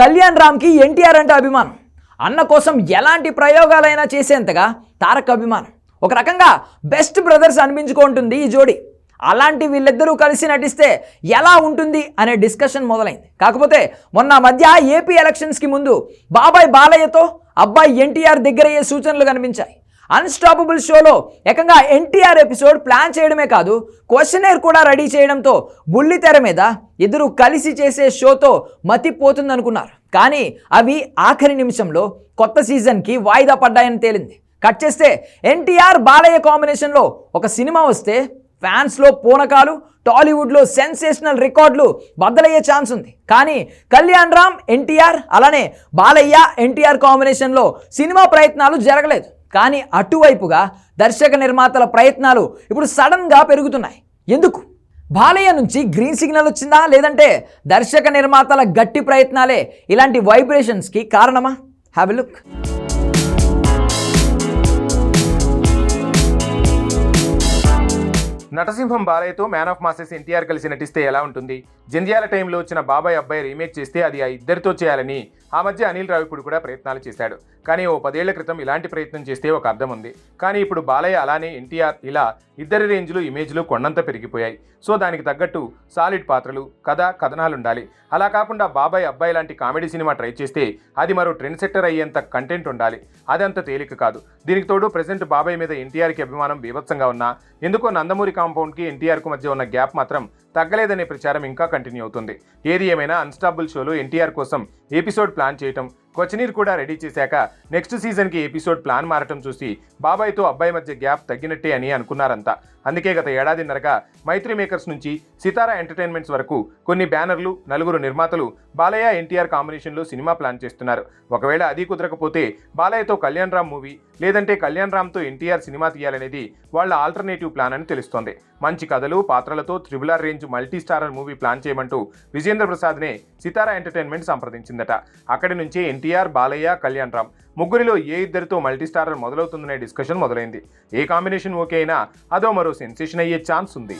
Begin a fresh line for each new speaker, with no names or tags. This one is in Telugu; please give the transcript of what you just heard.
కళ్యాణ్ రామ్కి ఎన్టీఆర్ అంటే అభిమానం. అన్న కోసం ఎలాంటి ప్రయోగాలైనా చేసేంతగా తారక్ అభిమానం. ఒక రకంగా బెస్ట్ బ్రదర్స్ అనిపించుకుంటుంది ఈ జోడి. అలాంటి వీళ్ళిద్దరూ కలిసి నటిస్తే ఎలా ఉంటుంది అనే డిస్కషన్ మొదలైంది. కాకపోతే మొన్న మధ్య ఏపీ ఎలక్షన్స్కి ముందు బాబాయ్ బాలయ్యతో అబ్బాయి ఎన్టీఆర్ దగ్గరయ్యే సూచనలు కనిపించాయి. అన్స్టాపబుల్ షోలో ఏకంగా ఎన్టీఆర్ ఎపిసోడ్ ప్లాన్ చేయడమే కాదు క్వశ్చనేర్ కూడా రెడీ చేయడంతో బుల్లి తెర మీద ఇద్దరు కలిసి చేసే షోతో మతిపోతుందనుకున్నారు. కానీ అవి ఆఖరి నిమిషంలో కొత్త సీజన్కి వాయిదా పడ్డాయని తేలింది. కట్ చేస్తే ఎన్టీఆర్ బాలయ్య కాంబినేషన్లో ఒక సినిమా వస్తే ఫ్యాన్స్లో పూనకాలు టాలీవుడ్లో సెన్సేషనల్ రికార్డులు బద్దలయ్యే ఛాన్స్ ఉంది. కానీ కళ్యాణ్ రామ్ ఎన్టీఆర్ అలానే బాలయ్య ఎన్టీఆర్ కాంబినేషన్లో సినిమా ప్రయత్నాలు జరగలేదు. కానీ అటువైపుగా దర్శక నిర్మాతల ప్రయత్నాలు ఇప్పుడు సడన్గా పెరుగుతున్నాయి. ఎందుకు? బాలయ్య నుంచి గ్రీన్ సిగ్నల్ వచ్చిందా? లేదంటే దర్శక నిర్మాతల గట్టి ప్రయత్నాలే ఇలాంటి వైబ్రేషన్స్కి కారణమా? హ్యావ్ లుక్
నటసింహం బాలయ్యతో మ్యాన్ ఆఫ్ మాసెస్ ఎన్టీఆర్ కలిసి నటిస్తే ఎలా ఉంటుంది? జంధ్యాల టైంలో వచ్చిన బాబాయ్ అబ్బాయి రీమేక్ చేస్తే అది ఆ ఇద్దరితో చేయాలని ఆ మధ్య అనిల్ రావిపుడు కూడా ప్రయత్నాలు చేశాడు. కానీ ఓ పదేళ్ళ క్రితం ఇలాంటి ప్రయత్నం చేస్తే ఒక అర్థం ఉంది. కానీ ఇప్పుడు బాలయ్య అలానే ఎన్టీఆర్ ఇలా ఇద్దరి రేంజ్లు ఇమేజ్లు కొండంత పెరిగిపోయాయి. సో దానికి తగ్గట్టు సాలిడ్ పాత్రలు కథ కథనాలు ఉండాలి. అలా కాకుండా బాబాయ్ అబ్బాయి లాంటి కామెడీ సినిమా ట్రై చేస్తే అది మరో ట్రెండ్ సెట్టర్ అయ్యేంత కంటెంట్ ఉండాలి. అదంత తేలిక కాదు. దీనికి తోడు ప్రెసెంట్ బాబాయ్ మీద ఎన్టీఆర్కి అభిమానం బీభత్సంగా ఉన్నా ఎందుకో నందమూరి కాంపౌండ్కి ఎన్టీఆర్కు మధ్య ఉన్న గ్యాప్ మాత్రం తగ్గలేదనే ప్రచారం ఇంకా కంటిన్యూ అవుతుంది. ఏది ఏమైనా అన్స్టాబుల్ షోలో ఎన్టీఆర్ కోసం ఎపిసోడ్ ప్లాన్ చేయటం కొచ్చినీర్ కూడా రెడీ చేశాక నెక్స్ట్ సీజన్కి ఎపిసోడ్ ప్లాన్ మారటం చూసి బాబాయ్తో అబ్బాయి మధ్య గ్యాప్ తగ్గినట్టే అని అనుకున్నారంతా అందుకే గత ఏడాదిన్నరగా మైత్రి మేకర్స్ నుంచి సితారా ఎంటర్టైన్మెంట్స్ వరకు కొన్ని బ్యానర్లు నలుగురు నిర్మాతలు బాలయ్య ఎన్టీఆర్ కాంబినేషన్లో సినిమా ప్లాన్ చేస్తున్నారు. ఒకవేళ అది కుదరకపోతే బాలయ్యతో కళ్యాణ్ రామ్ మూవీ లేదంటే కళ్యాణ్ రామ్తో ఎన్టీఆర్ సినిమా తీయాలనేది వాళ్ళ ఆల్టర్నేటివ్ ప్లాన్ అని తెలుస్తోంది. మంచి కథలు పాత్రలతో త్రిబులార్ range multi starrer movie plan చేయమంటూ Vijendra ప్రసాద్నే సితారా ఎంటర్టైన్మెంట్ సంప్రదించిందట. అక్కడి నుంచి ఎన్టీఆర్ బాలయ్య కళ్యాణ్ రామ్ ముగ్గురిలో ఏ ఇద్దరితో మల్టీ స్టారర్ మొదలవుతుందనే డిస్కషన్ మొదలైంది. ఏ కాంబినేషన్ ఓకే అయినా అదో మరో సెన్సేషన్ అయ్యే ఛాన్స్ ఉంది.